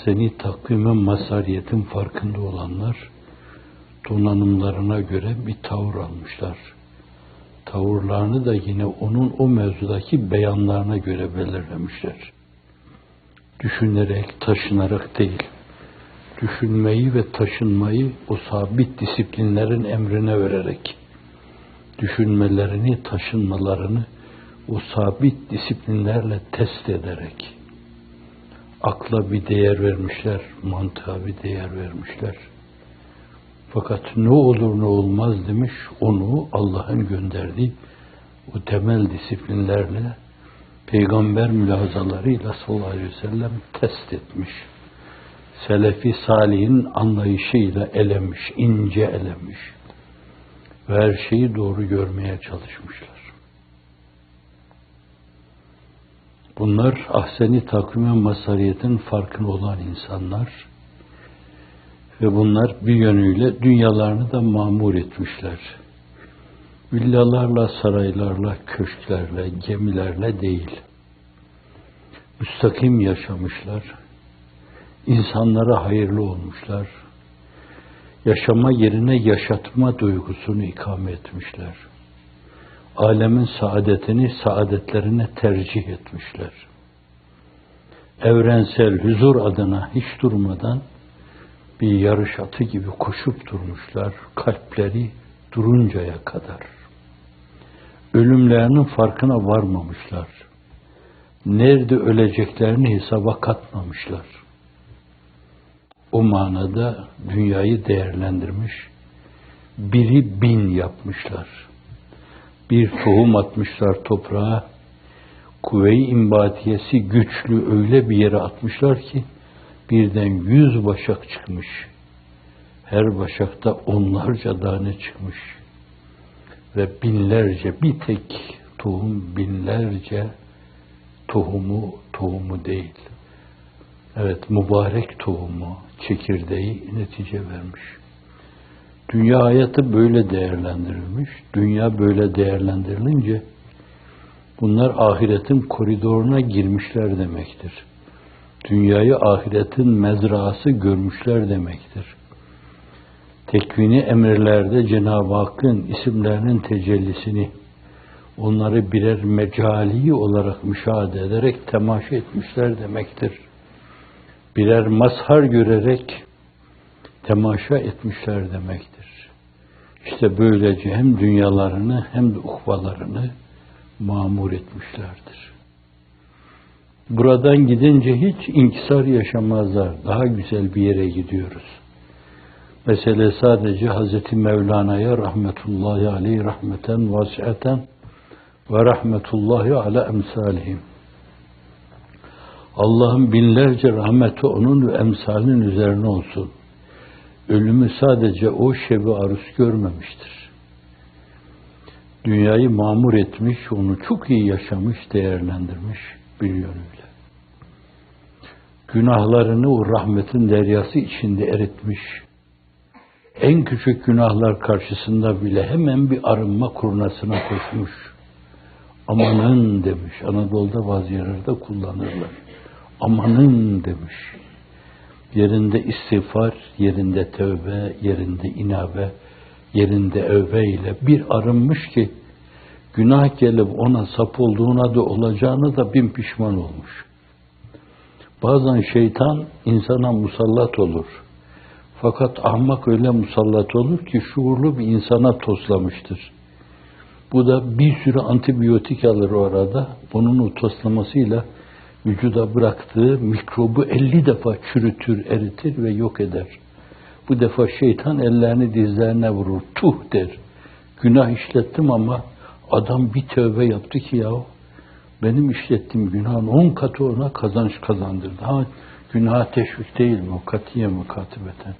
ahseni takvimin masariyetin farkında olanlar, donanımlarına göre bir tavır almışlar. Tavırlarını da yine onun o mevzudaki beyanlarına göre belirlemişler. Düşünerek, taşınarak değil, düşünmeyi ve taşınmayı o sabit disiplinlerin emrine vererek, düşünmelerini, taşınmalarını o sabit disiplinlerle test ederek, akla bir değer vermişler, mantığa bir değer vermişler. Fakat ne olur ne olmaz demiş, onu Allah'ın gönderdiği o temel disiplinlerle peygamber mülazalarıyla sallallahu aleyhi ve sellem test etmiş. Selefi Salih'in anlayışıyla elemiş, ince elemiş ve her şeyi doğru görmeye çalışmışlar. Bunlar ahseni takvime masariyetin farkında olan insanlar ve bunlar bir yönüyle dünyalarını da mamur etmişler. Villalarla, saraylarla, köşklerle, gemilerle değil. Müstakim yaşamışlar. insanlara hayırlı olmuşlar. Yaşama yerine yaşatma duygusunu ikame etmişler alemin saadetini saadetlerine tercih etmişler. Evrensel huzur adına hiç durmadan bir yarış atı gibi koşup durmuşlar, kalpleri duruncaya kadar. Ölümlerinin farkına varmamışlar. Nerede öleceklerini hesaba katmamışlar. O manada dünyayı değerlendirmiş, biri bin yapmışlar bir tohum atmışlar toprağa. Kuvve-i imbatiyesi güçlü öyle bir yere atmışlar ki birden yüz başak çıkmış. Her başakta onlarca tane çıkmış. Ve binlerce bir tek tohum binlerce tohumu tohumu değil. Evet mübarek tohumu çekirdeği netice vermiş. Dünya hayatı böyle değerlendirilmiş. Dünya böyle değerlendirilince bunlar ahiretin koridoruna girmişler demektir. Dünyayı ahiretin mezrası görmüşler demektir. Tekvini emirlerde Cenab-ı Hakk'ın isimlerinin tecellisini onları birer mecali olarak müşahede ederek temaşa etmişler demektir. Birer mazhar görerek temaşa etmişler demektir. İşte böylece hem dünyalarını hem de ukvalarını mamur etmişlerdir. Buradan gidince hiç inkisar yaşamazlar. Daha güzel bir yere gidiyoruz. Mesele sadece Hz. Mevlana'ya rahmetullahi aleyh rahmeten vasiaten ve rahmetullahi ala emsalihim. Allah'ın binlerce rahmeti onun ve emsalinin üzerine olsun ölümü sadece o şebi arus görmemiştir. Dünyayı mamur etmiş, onu çok iyi yaşamış, değerlendirmiş bir yönüyle. Günahlarını o rahmetin deryası içinde eritmiş. En küçük günahlar karşısında bile hemen bir arınma kurnasına koşmuş. Amanın demiş. Anadolu'da bazı yerlerde kullanırlar. Amanın demiş yerinde istiğfar, yerinde tövbe, yerinde inabe, yerinde övbe ile bir arınmış ki günah gelip ona sap da olacağını da bin pişman olmuş. Bazen şeytan insana musallat olur. Fakat ahmak öyle musallat olur ki şuurlu bir insana toslamıştır. Bu da bir sürü antibiyotik alır o arada. Bunun o toslamasıyla vücuda bıraktığı mikrobu elli defa çürütür, eritir ve yok eder. Bu defa şeytan ellerini dizlerine vurur. Tuh der. Günah işlettim ama adam bir tövbe yaptı ki ya benim işlettiğim günahın on katı ona kazanç kazandırdı. Ha günah teşvik değil mi? Katiye mukatibeten.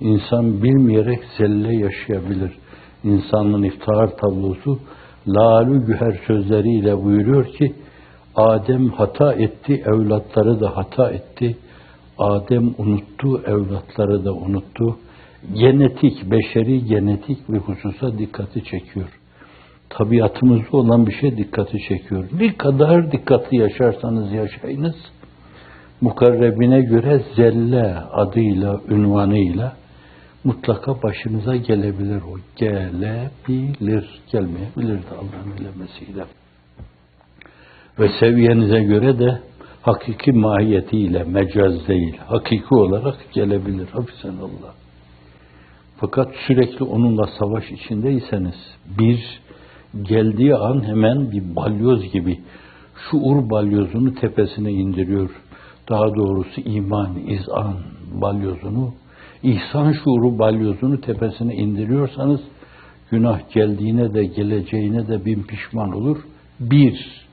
İnsan bilmeyerek zelle yaşayabilir. İnsanın iftihar tablosu lalü güher sözleriyle buyuruyor ki Adem hata etti, evlatları da hata etti. Adem unuttu, evlatları da unuttu. Genetik, beşeri genetik bir hususa dikkati çekiyor. tabiatımızda olan bir şey dikkati çekiyor. Ne kadar dikkatli yaşarsanız yaşayınız, mukarrebine göre zelle adıyla, ünvanıyla mutlaka başınıza gelebilir o. Gelebilir. Gelmeyebilir de Allah'ın elemesiyle. Ve seviyenize göre de hakiki mahiyetiyle, mecaz değil, hakiki olarak gelebilir. Hafisen Allah. Fakat sürekli onunla savaş içindeyseniz, bir, geldiği an hemen bir balyoz gibi şuur balyozunu tepesine indiriyor. Daha doğrusu iman, izan balyozunu, ihsan şuuru balyozunu tepesine indiriyorsanız günah geldiğine de geleceğine de bin pişman olur. Bir.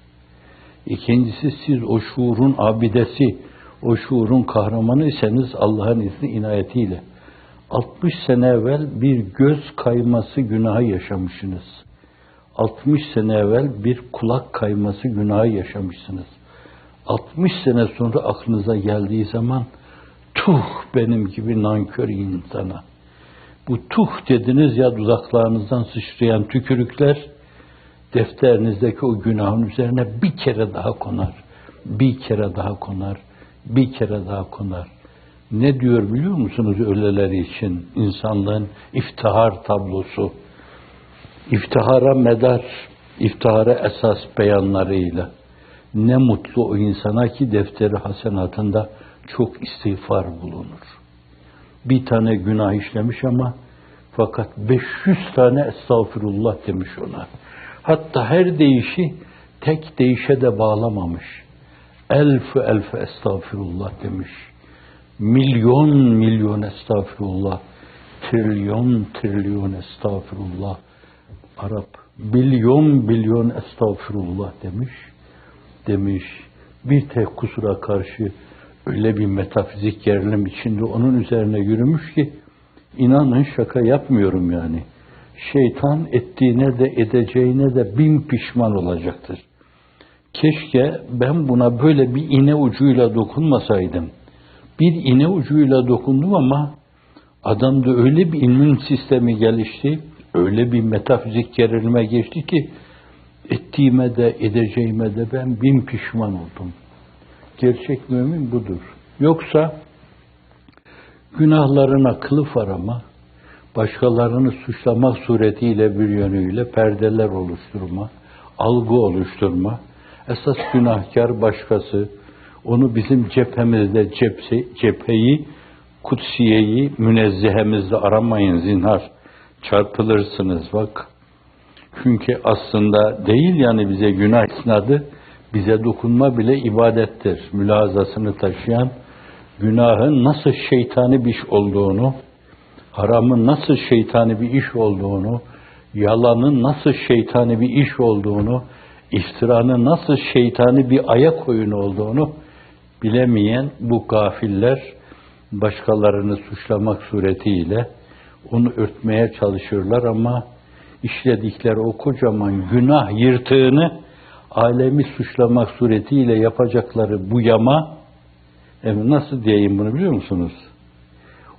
İkincisi siz o şuurun abidesi, o şuurun kahramanı iseniz Allah'ın izni inayetiyle 60 sene evvel bir göz kayması günahı yaşamışsınız. 60 sene evvel bir kulak kayması günahı yaşamışsınız. 60 sene sonra aklınıza geldiği zaman tuh benim gibi nankör insana. Bu tuh dediniz ya dudaklarınızdan sıçrayan tükürükler defterinizdeki o günahın üzerine bir kere daha konar. Bir kere daha konar. Bir kere daha konar. Ne diyor biliyor musunuz öyleleri için? insanlığın iftihar tablosu. İftihara medar, iftihara esas beyanlarıyla. Ne mutlu o insana ki defteri hasenatında çok istiğfar bulunur. Bir tane günah işlemiş ama fakat 500 tane estağfurullah demiş ona. Hatta her değişi tek değişe de bağlamamış. Elf elf estağfurullah demiş. Milyon milyon estağfurullah. Trilyon trilyon estağfurullah. Arap bilyon bilyon estağfurullah demiş. Demiş. Bir tek kusura karşı öyle bir metafizik gerilim içinde onun üzerine yürümüş ki inanın şaka yapmıyorum yani. Şeytan ettiğine de edeceğine de bin pişman olacaktır. Keşke ben buna böyle bir iğne ucuyla dokunmasaydım. Bir iğne ucuyla dokundum ama adamda öyle bir immün sistemi gelişti, öyle bir metafizik gerilime geçti ki ettiğime de edeceğime de ben bin pişman oldum. Gerçek mümin budur. Yoksa günahlarına kılıf arama, başkalarını suçlamak suretiyle bir yönüyle perdeler oluşturma, algı oluşturma, esas günahkar başkası, onu bizim cephemizde cepse, cepheyi, kutsiyeyi münezzehemizde aramayın zinhar. Çarpılırsınız bak. Çünkü aslında değil yani bize günah isnadı, bize dokunma bile ibadettir. Mülazasını taşıyan günahın nasıl şeytani bir iş olduğunu, haramın nasıl şeytani bir iş olduğunu, yalanın nasıl şeytani bir iş olduğunu, iftiranın nasıl şeytani bir ayak oyunu olduğunu bilemeyen bu gafiller başkalarını suçlamak suretiyle onu örtmeye çalışırlar ama işledikleri o kocaman günah yırtığını alemi suçlamak suretiyle yapacakları bu yama nasıl diyeyim bunu biliyor musunuz?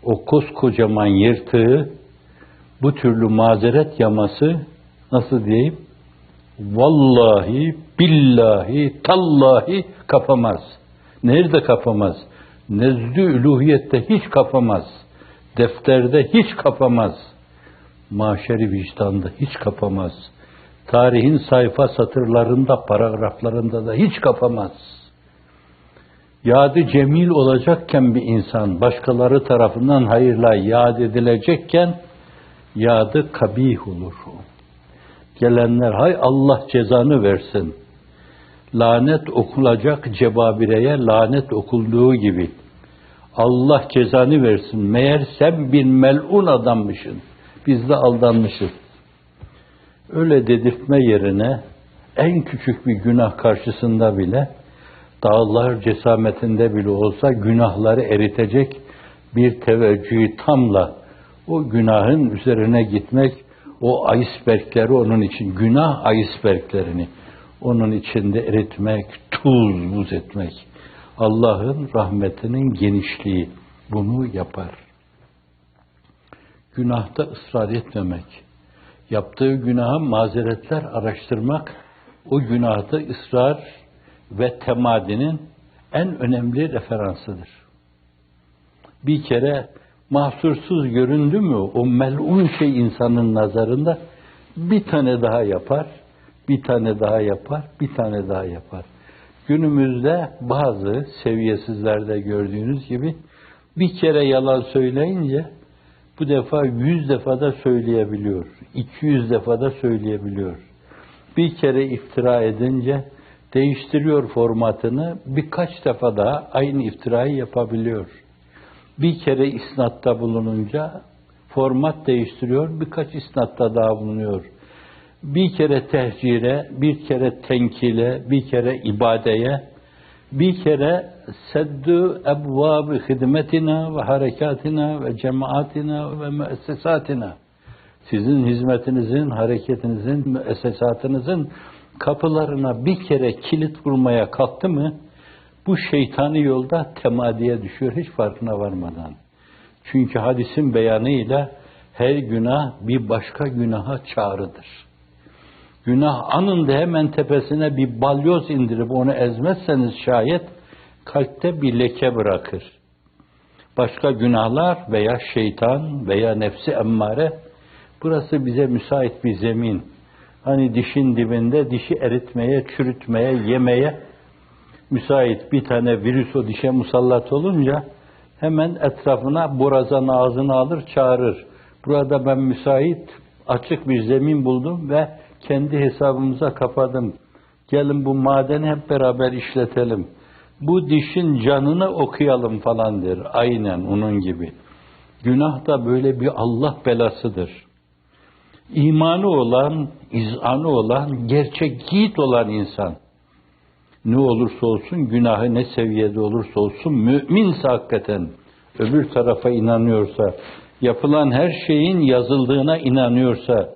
O koskocaman yırtığı bu türlü mazeret yaması nasıl diyeyim? Vallahi, billahi, tallahi kapamaz. Nerede kapamaz? Nezdü üluhiyette hiç kapamaz. Defterde hiç kapamaz. Maşeri vicdanda hiç kapamaz. Tarihin sayfa satırlarında, paragraflarında da hiç kapamaz. Yadı cemil olacakken bir insan başkaları tarafından hayırla yad edilecekken yadı kabih olur. Gelenler hay Allah cezanı versin lanet okulacak cebabireye lanet okulduğu gibi Allah cezanı versin. Meğer sen bir melun adammışsın. Biz de aldanmışız. Öyle dedirtme yerine en küçük bir günah karşısında bile dağlar cesametinde bile olsa günahları eritecek bir teveccühü tamla o günahın üzerine gitmek, o icebergleri onun için, günah iceberglerini onun içinde eritmek, tuz buz etmek. Allah'ın rahmetinin genişliği bunu yapar. Günahta ısrar etmemek. Yaptığı günaha mazeretler araştırmak, o günahta ısrar ve temadinin en önemli referansıdır. Bir kere mahsursuz göründü mü o melun şey insanın nazarında bir tane daha yapar, bir tane daha yapar, bir tane daha yapar. Günümüzde bazı seviyesizlerde gördüğünüz gibi bir kere yalan söyleyince bu defa yüz defada söyleyebiliyor. iki yüz defada söyleyebiliyor. Bir kere iftira edince değiştiriyor formatını birkaç defa daha aynı iftirayı yapabiliyor. Bir kere isnatta bulununca format değiştiriyor, birkaç isnatta daha bulunuyor. Bir kere tehcire, bir kere tenkile, bir kere ibadeye, bir kere seddü ebvâbi hidmetina ve harekatina ve cemaatina ve müessesatina. Sizin hizmetinizin, hareketinizin, müessesatınızın kapılarına bir kere kilit vurmaya kalktı mı, bu şeytani yolda temadiye düşüyor hiç farkına varmadan. Çünkü hadisin beyanıyla her günah bir başka günaha çağrıdır. Günah anında hemen tepesine bir balyoz indirip onu ezmezseniz şayet kalpte bir leke bırakır. Başka günahlar veya şeytan veya nefsi emmare burası bize müsait bir zemin. Hani dişin dibinde dişi eritmeye, çürütmeye, yemeye müsait bir tane virüs o dişe musallat olunca hemen etrafına borazan ağzını alır çağırır. Burada ben müsait açık bir zemin buldum ve kendi hesabımıza kapadım. Gelin bu madeni hep beraber işletelim. Bu dişin canını okuyalım falan der. Aynen onun gibi. Günah da böyle bir Allah belasıdır. İmanı olan, izanı olan, gerçek yiğit olan insan. Ne olursa olsun, günahı ne seviyede olursa olsun, müminse hakikaten. Öbür tarafa inanıyorsa, yapılan her şeyin yazıldığına inanıyorsa,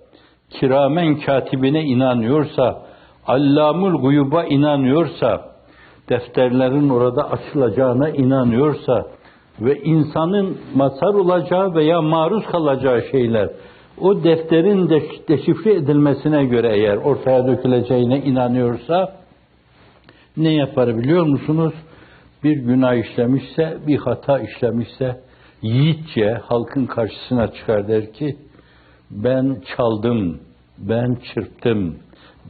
kiramen katibine inanıyorsa, allamul guyuba inanıyorsa, defterlerin orada açılacağına inanıyorsa ve insanın mazhar olacağı veya maruz kalacağı şeyler o defterin de deşifre edilmesine göre eğer ortaya döküleceğine inanıyorsa ne yapar biliyor musunuz? Bir günah işlemişse, bir hata işlemişse yiğitçe halkın karşısına çıkar der ki ben çaldım, ben çırptım,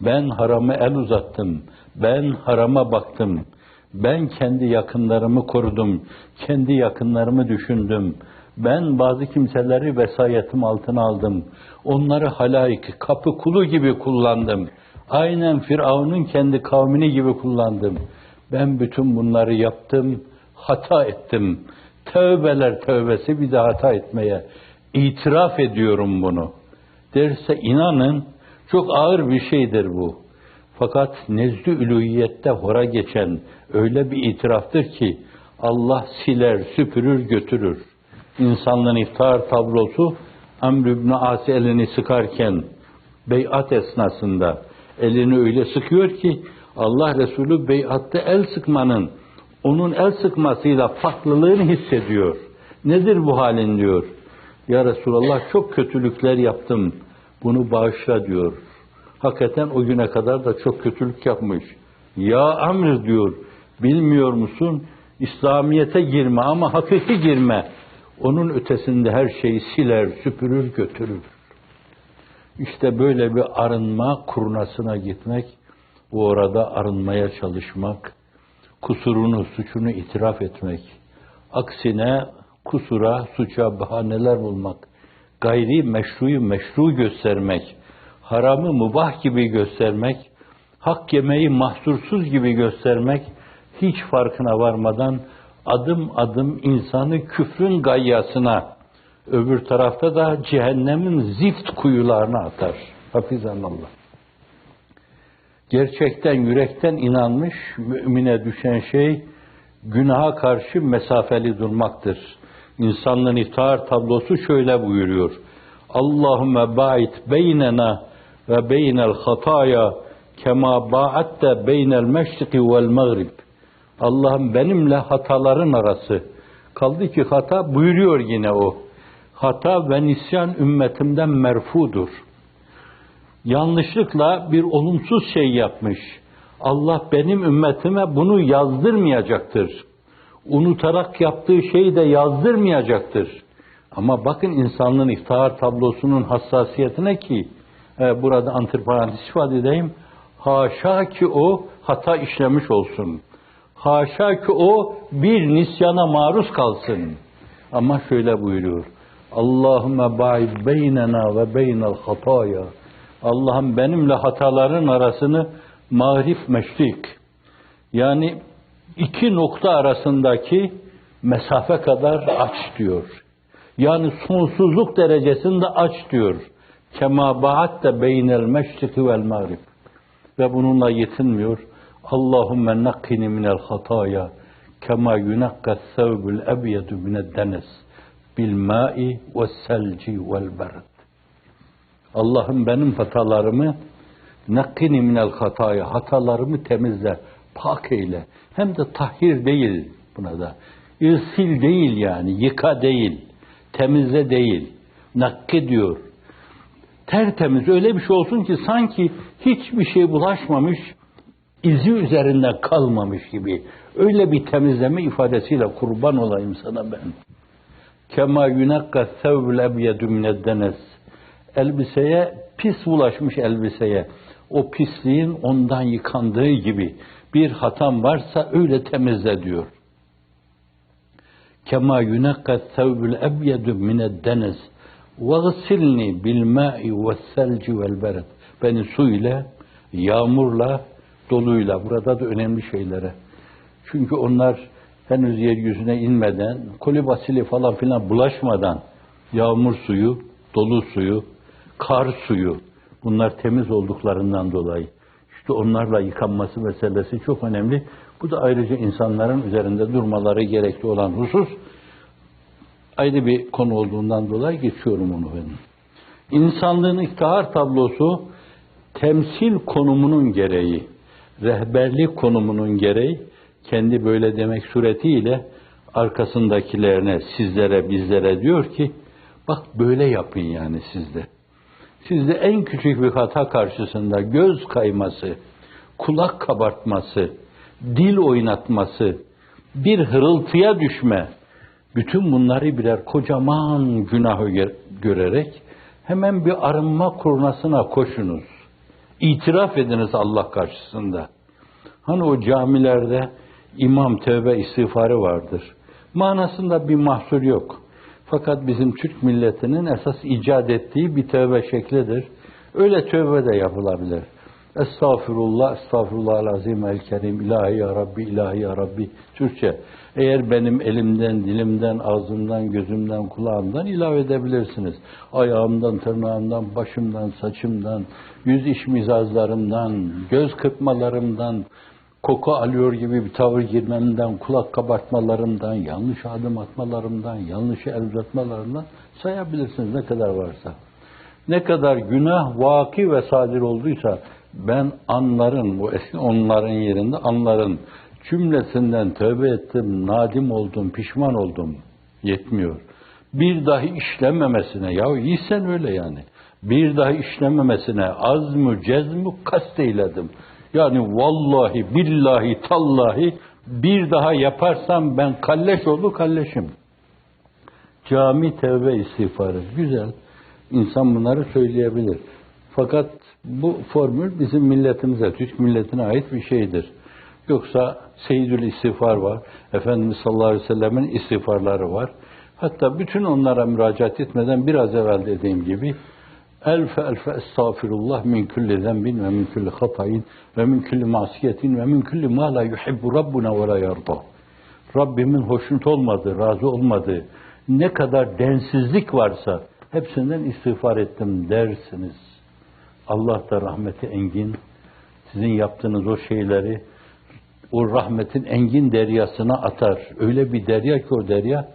ben harama el uzattım, ben harama baktım, ben kendi yakınlarımı korudum, kendi yakınlarımı düşündüm, ben bazı kimseleri vesayetim altına aldım, onları halayık, kapı kulu gibi kullandım, aynen Firavun'un kendi kavmini gibi kullandım. Ben bütün bunları yaptım, hata ettim. Tövbeler tövbesi bir de hata etmeye. itiraf ediyorum bunu. Derse inanın çok ağır bir şeydir bu. Fakat nezdü ülühiyette hora geçen öyle bir itiraftır ki Allah siler, süpürür, götürür. İnsanlığın iftar tablosu Amr ibn As elini sıkarken beyat esnasında elini öyle sıkıyor ki Allah Resulü beyatta el sıkmanın onun el sıkmasıyla farklılığını hissediyor. Nedir bu halin diyor. Ya Resulallah çok kötülükler yaptım. Bunu bağışla diyor. Hakikaten o güne kadar da çok kötülük yapmış. Ya Amr diyor. Bilmiyor musun? İslamiyete girme ama hakiki girme. Onun ötesinde her şeyi siler, süpürür, götürür. İşte böyle bir arınma kurnasına gitmek, bu orada arınmaya çalışmak, kusurunu, suçunu itiraf etmek. Aksine kusura, suça bahaneler bulmak, gayri meşruyu meşru göstermek, haramı mubah gibi göstermek, hak yemeyi mahsursuz gibi göstermek, hiç farkına varmadan adım adım insanı küfrün gayyasına, öbür tarafta da cehennemin zift kuyularına atar. Hafizanallah. Gerçekten yürekten inanmış mümine düşen şey günaha karşı mesafeli durmaktır. İnsanlığın iftar tablosu şöyle buyuruyor. Allahümme ba'it beynena ve beynel hataya kema ba'atte beynel meşriki vel mağrib. Allah'ım benimle hataların arası. Kaldı ki hata buyuruyor yine o. Hata ve nisyan ümmetimden merfudur. yanlışlıkla bir olumsuz şey yapmış. Allah benim ümmetime bunu yazdırmayacaktır. Unutarak yaptığı şeyi de yazdırmayacaktır. Ama bakın insanlığın iftihar tablosunun hassasiyetine ki e, burada antiparantez ifade edeyim. Haşa ki o hata işlemiş olsun. Haşa ki o bir nisyana maruz kalsın. Ama şöyle buyuruyor. Allahümme ba'id beynena ve beynel hataya. Allah'ım benimle hataların arasını marif meşrik. Yani iki nokta arasındaki mesafe kadar aç diyor. Yani sonsuzluk derecesinde aç diyor. Kema ba'atte beynel meşriki vel mağrib. Ve bununla yetinmiyor. Allahümme nakkini minel hataya kema yunakka thawbul ebyedu mined denes bil ma'i ve selci vel berd. Allah'ım benim hatalarımı nakkini minel hataya hatalarımı temizle, pak eyle. Hem de tahhir değil buna da. İrsil değil yani, yıka değil, temizle değil. Nakki diyor. Tertemiz öyle bir şey olsun ki sanki hiçbir şey bulaşmamış, izi üzerinde kalmamış gibi öyle bir temizleme ifadesiyle kurban olayım sana ben. Kema yunakka sevl ebyedü mineddenes. Elbiseye, pis bulaşmış elbiseye, o pisliğin ondan yıkandığı gibi bir hatam varsa öyle temizle diyor. Kema yunakka sevl ebyedü mineddenes. Vagsilni bil ma'i ve selci vel beret. Beni su ile, yağmurla, doluyla, burada da önemli şeylere. Çünkü onlar henüz yeryüzüne inmeden, kolibasili falan filan bulaşmadan, yağmur suyu, dolu suyu, kar suyu, bunlar temiz olduklarından dolayı. İşte onlarla yıkanması meselesi çok önemli. Bu da ayrıca insanların üzerinde durmaları gerekli olan husus ayrı bir konu olduğundan dolayı geçiyorum onu ben. İnsanlığın iktihar tablosu temsil konumunun gereği, rehberlik konumunun gereği kendi böyle demek suretiyle arkasındakilerine, sizlere, bizlere diyor ki bak böyle yapın yani sizde. Sizde en küçük bir hata karşısında göz kayması, kulak kabartması, dil oynatması, bir hırıltıya düşme, bütün bunları birer kocaman günahı görerek hemen bir arınma kurnasına koşunuz. İtiraf ediniz Allah karşısında. Hani o camilerde imam tövbe istiğfarı vardır. Manasında bir mahsur yok. Fakat bizim Türk milletinin esas icat ettiği bir tövbe şeklidir. Öyle tövbe de yapılabilir. Estağfurullah, estağfurullah azim el kerim, ilahi ya Rabbi, ilahi ya Rabbi. Türkçe. Eğer benim elimden, dilimden, ağzımdan, gözümden, kulağımdan ilave edebilirsiniz. Ayağımdan, tırnağımdan, başımdan, saçımdan, yüz iş mizazlarımdan, göz kırpmalarımdan, koku alıyor gibi bir tavır girmemden, kulak kabartmalarımdan, yanlış adım atmalarımdan, yanlış el uzatmalarımdan sayabilirsiniz ne kadar varsa. Ne kadar günah vaki ve sadir olduysa ben anların, bu eski onların yerinde anların cümlesinden tövbe ettim, nadim oldum, pişman oldum. Yetmiyor. Bir dahi işlememesine, ya iyisen öyle yani. Bir dahi işlememesine az mı, cez mi kast eyledim. Yani vallahi, billahi, tallahi bir daha yaparsam ben kalleş oldu kalleşim. Cami tevbe istiğfarı. Güzel. İnsan bunları söyleyebilir. Fakat bu formül bizim milletimize, Türk milletine ait bir şeydir. Yoksa Seyyidül istiğfar var. Efendimiz sallallahu aleyhi ve sellemin istiğfarları var. Hatta bütün onlara müracaat etmeden biraz evvel dediğim gibi elfe elfe estağfirullah min kulli zenbin ve min kulli hatayın ve min kulli masiyetin ve min kulli ma la yuhibbu rabbuna ve la yarda. Rabbimin hoşnut olmadığı, razı olmadığı ne kadar densizlik varsa hepsinden istiğfar ettim dersiniz. Allah da rahmeti engin, sizin yaptığınız o şeyleri o rahmetin engin deryasına atar. Öyle bir derya ki o derya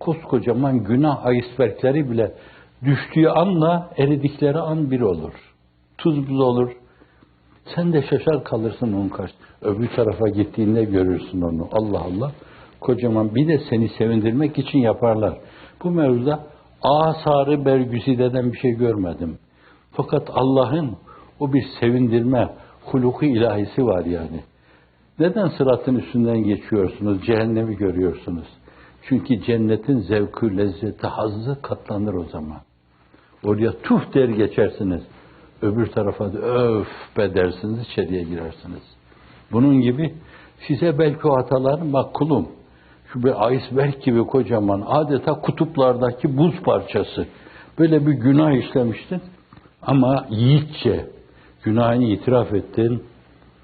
koskocaman günah icebergleri bile düştüğü anla eridikleri an bir olur. Tuz buz olur. Sen de şaşar kalırsın onun karşı. Öbür tarafa gittiğinde görürsün onu. Allah Allah. Kocaman bir de seni sevindirmek için yaparlar. Bu mevzuda asarı bergüzideden bir şey görmedim. Fakat Allah'ın O bir sevindirme, huluku ilahisi var yani. Neden sıratın üstünden geçiyorsunuz, cehennemi görüyorsunuz? Çünkü cennetin zevkü, lezzeti, hazzı katlanır o zaman. Oraya tuh der geçersiniz. Öbür tarafa da öf be dersiniz, içeriye girersiniz. Bunun gibi size belki o hataların bak şu bir iceberg gibi kocaman, adeta kutuplardaki buz parçası. Böyle bir günah işlemiştin ama yiğitçe günahını itiraf ettin,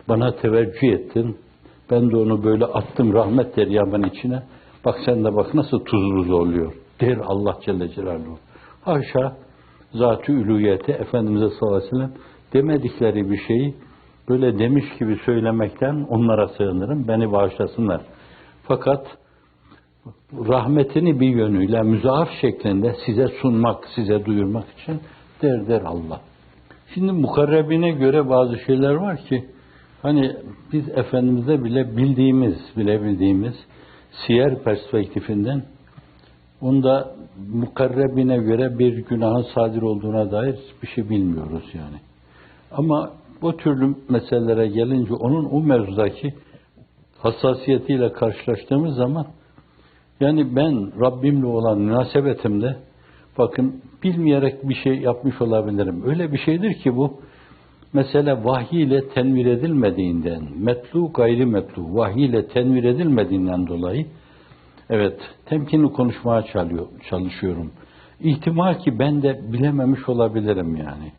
bana teveccüh ettin. Ben de onu böyle attım rahmet deryamın içine. Bak sen de bak nasıl tuzlu oluyor. Der Allah Celle Celaluhu. Haşa zat-ı ülüyete Efendimiz'e sallallahu aleyhi ve sellem demedikleri bir şeyi böyle demiş gibi söylemekten onlara sığınırım. Beni bağışlasınlar. Fakat rahmetini bir yönüyle müzaaf şeklinde size sunmak, size duyurmak için der der Allah. Şimdi mukarrebine göre bazı şeyler var ki hani biz Efendimiz'de bile bildiğimiz, bile bildiğimiz siyer perspektifinden onda mukarrebine göre bir günahın sadir olduğuna dair bir şey bilmiyoruz yani. Ama bu türlü meselelere gelince onun o mevzudaki hassasiyetiyle karşılaştığımız zaman yani ben Rabbimle olan münasebetimde bakın bilmeyerek bir şey yapmış olabilirim. Öyle bir şeydir ki bu mesele vahiy ile tenvir edilmediğinden, metlu gayri metlu, vahiy ile tenvir edilmediğinden dolayı evet temkinli konuşmaya çalıyor, çalışıyorum. İhtimal ki ben de bilememiş olabilirim yani.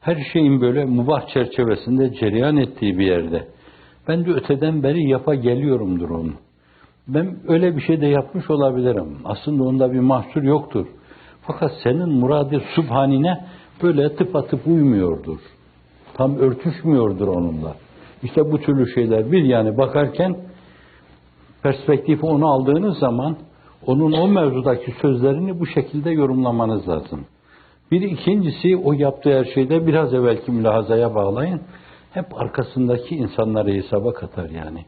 Her şeyin böyle mubah çerçevesinde cereyan ettiği bir yerde. Ben de öteden beri yapa geliyorumdur onu. Ben öyle bir şey de yapmış olabilirim. Aslında onda bir mahsur yoktur. Fakat senin muradı subhanine böyle tıpatıp uymuyordur. Tam örtüşmüyordur onunla. İşte bu türlü şeyler bir yani bakarken perspektifi onu aldığınız zaman onun o mevzudaki sözlerini bu şekilde yorumlamanız lazım. Bir ikincisi o yaptığı her şeyde biraz evvelki mülahazaya bağlayın. Hep arkasındaki insanları hesaba katar yani.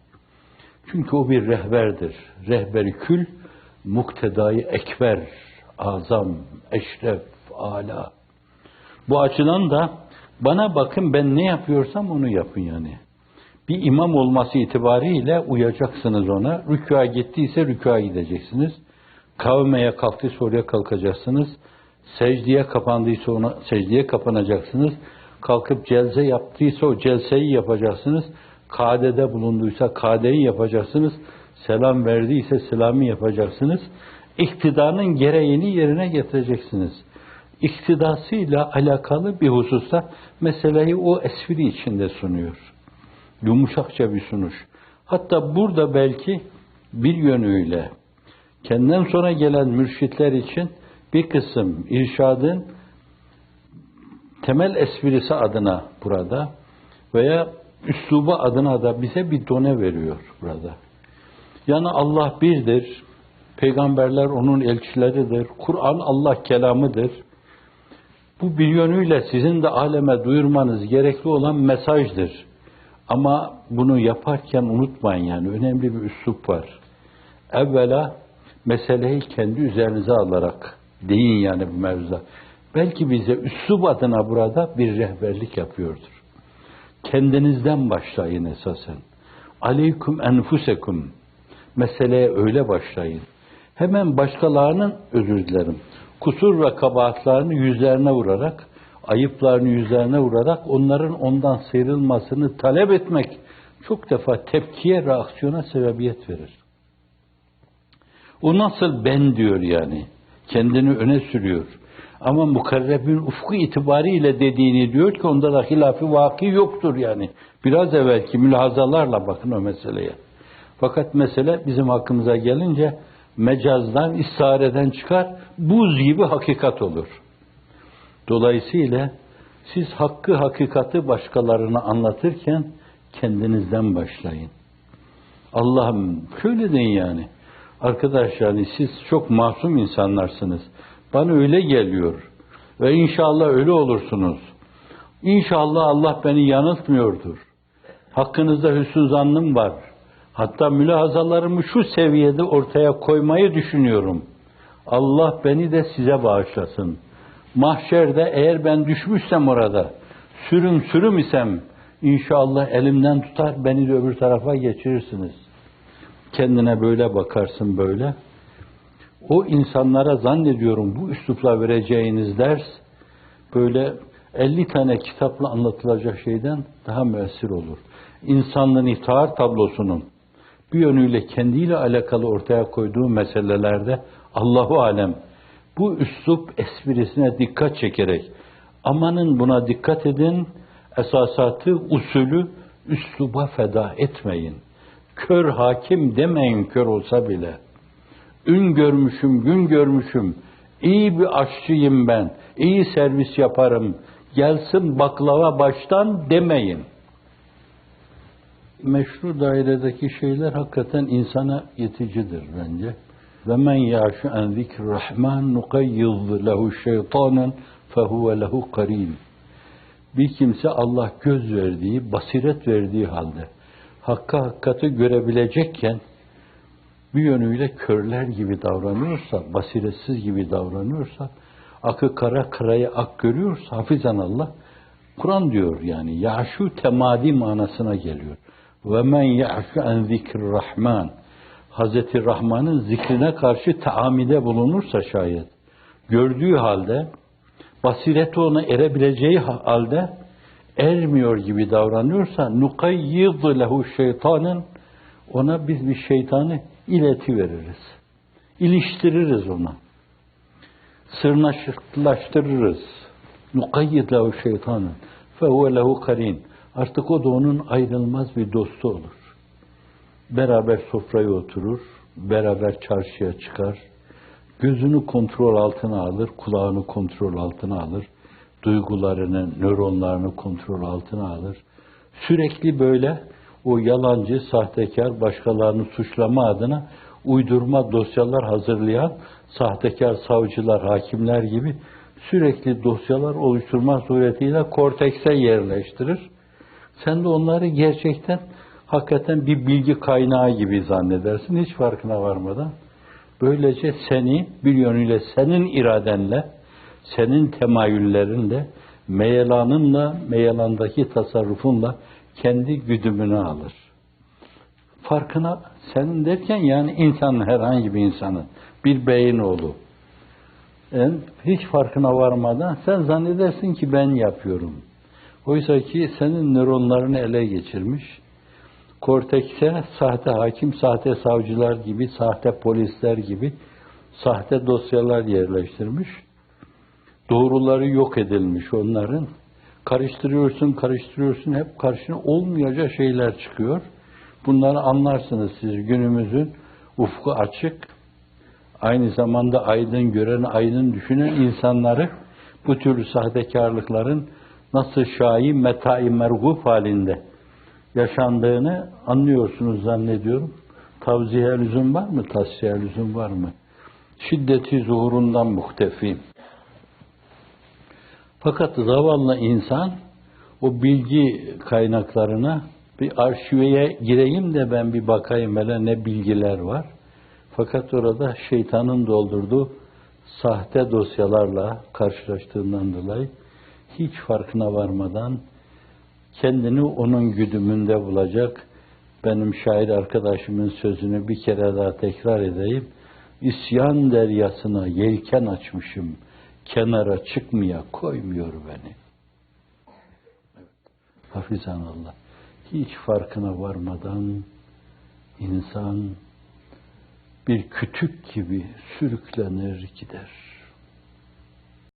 Çünkü o bir rehberdir. Rehberi kül, muktedayı ekber, azam, eşref, ala. Bu açıdan da bana bakın ben ne yapıyorsam onu yapın yani. Bir imam olması itibariyle uyacaksınız ona. Rükûa gittiyse rükûa gideceksiniz. Kavmeye kalktıysa oraya kalkacaksınız. Secdeye kapandıysa ona secdeye kapanacaksınız. Kalkıp celze yaptıysa o celseyi yapacaksınız. Kadede bulunduysa kadeyi yapacaksınız. Selam verdiyse selamı yapacaksınız. İktidanın gereğini yerine getireceksiniz. İktidasıyla alakalı bir hususta meseleyi o esfiri içinde sunuyor. Yumuşakça bir sunuş. Hatta burada belki bir yönüyle kendinden sonra gelen mürşitler için bir kısım irşadın temel esprisi adına burada veya üslubu adına da bize bir done veriyor burada. Yani Allah birdir, peygamberler onun elçileridir, Kur'an Allah kelamıdır. Bu bir yönüyle sizin de aleme duyurmanız gerekli olan mesajdır. Ama bunu yaparken unutmayın yani önemli bir üslup var. Evvela meseleyi kendi üzerinize alarak deyin yani bu mevzuda. Belki bize üslup adına burada bir rehberlik yapıyordur. Kendinizden başlayın esasen. Aleyküm enfusekum. Meseleye öyle başlayın. Hemen başkalarının özür dilerim. Kusur ve kabahatlarını yüzlerine vurarak, ayıplarını yüzlerine vurarak onların ondan sıyrılmasını talep etmek çok defa tepkiye, reaksiyona sebebiyet verir. O nasıl ben diyor yani. Kendini öne sürüyor. Ama mukarrebin ufku itibariyle dediğini diyor ki onda da hilafı vaki yoktur yani. Biraz evvelki mülahazalarla bakın o meseleye. Fakat mesele bizim hakkımıza gelince mecazdan, istareden çıkar, buz gibi hakikat olur. Dolayısıyla siz hakkı, hakikati başkalarına anlatırken kendinizden başlayın. Allah'ım şöyle deyin yani. Arkadaş yani siz çok masum insanlarsınız. Bana öyle geliyor. Ve inşallah öyle olursunuz. İnşallah Allah beni yanıltmıyordur. Hakkınızda hüsnü zannım var. Hatta mülahazalarımı şu seviyede ortaya koymayı düşünüyorum. Allah beni de size bağışlasın. Mahşerde eğer ben düşmüşsem orada, sürüm sürüm isem inşallah elimden tutar beni de öbür tarafa geçirirsiniz. Kendine böyle bakarsın böyle. O insanlara zannediyorum bu üslupla vereceğiniz ders böyle 50 tane kitapla anlatılacak şeyden daha müessir olur. İnsanlığın iftihar tablosunun bir yönüyle kendiyle alakalı ortaya koyduğu meselelerde Allahu alem bu üslup esprisine dikkat çekerek amanın buna dikkat edin esasatı usulü üsluba feda etmeyin. Kör hakim demeyin kör olsa bile. Ün görmüşüm, gün görmüşüm. İyi bir aşçıyım ben. iyi servis yaparım. Gelsin baklava baştan demeyin. Meşru dairedeki şeyler hakikaten insana yeticidir bence. Ve men ya'şu en zikr rahman nuqayyid lehu şeytanen fehuve lehu karin. Bir kimse Allah göz verdiği, basiret verdiği halde hakka hakikati görebilecekken bir yönüyle körler gibi davranıyorsa, basiretsiz gibi davranıyorsa, akı kara karayı ak görüyorsa hafizan Allah, Kur'an diyor yani yaşu temadi manasına geliyor. Ve men ya'şu en zikr rahman. Hazreti Rahman'ın zikrine karşı taamide bulunursa şayet, gördüğü halde, basireti ona erebileceği halde ermiyor gibi davranıyorsa nukayyid lehu şeytanın ona biz bir şeytanı ileti veririz. İliştiririz ona. Sırnaşlaştırırız. Nukayyid lehu şeytanın fehuve lehu karin. Artık o da onun ayrılmaz bir dostu olur. Beraber sofraya oturur, beraber çarşıya çıkar, gözünü kontrol altına alır, kulağını kontrol altına alır, duygularını, nöronlarını kontrol altına alır. Sürekli böyle o yalancı, sahtekar, başkalarını suçlama adına uydurma dosyalar hazırlayan sahtekar savcılar, hakimler gibi sürekli dosyalar oluşturma suretiyle kortekse yerleştirir. Sen de onları gerçekten hakikaten bir bilgi kaynağı gibi zannedersin hiç farkına varmadan. Böylece seni bir yönüyle senin iradenle, senin temayüllerinle, meyelanınla, meyelandaki tasarrufunla kendi güdümünü alır. Farkına sen derken yani insanın herhangi bir insanın bir beyin oğlu. Yani hiç farkına varmadan sen zannedersin ki ben yapıyorum. Oysa ki senin nöronlarını ele geçirmiş. Kortekse sahte hakim, sahte savcılar gibi, sahte polisler gibi sahte dosyalar yerleştirmiş. Doğruları yok edilmiş onların. Karıştırıyorsun, karıştırıyorsun, hep karşına olmayacak şeyler çıkıyor. Bunları anlarsınız siz günümüzün ufku açık, aynı zamanda aydın gören, aydın düşünen insanları bu türlü sahtekarlıkların nasıl şai metai merguf halinde yaşandığını anlıyorsunuz zannediyorum. Tavziye lüzum var mı? Tavsiye lüzum var mı? Şiddeti zuhurundan muhtefiyim. Fakat zavallı insan o bilgi kaynaklarına bir arşiveye gireyim de ben bir bakayım hele ne bilgiler var. Fakat orada şeytanın doldurduğu sahte dosyalarla karşılaştığından dolayı hiç farkına varmadan kendini onun güdümünde bulacak benim şair arkadaşımın sözünü bir kere daha tekrar edeyim. İsyan deryasına yelken açmışım. Kenara çıkmaya koymuyor beni. Evet. Hafizan Allah. Hiç farkına varmadan insan bir kütük gibi sürüklenir gider.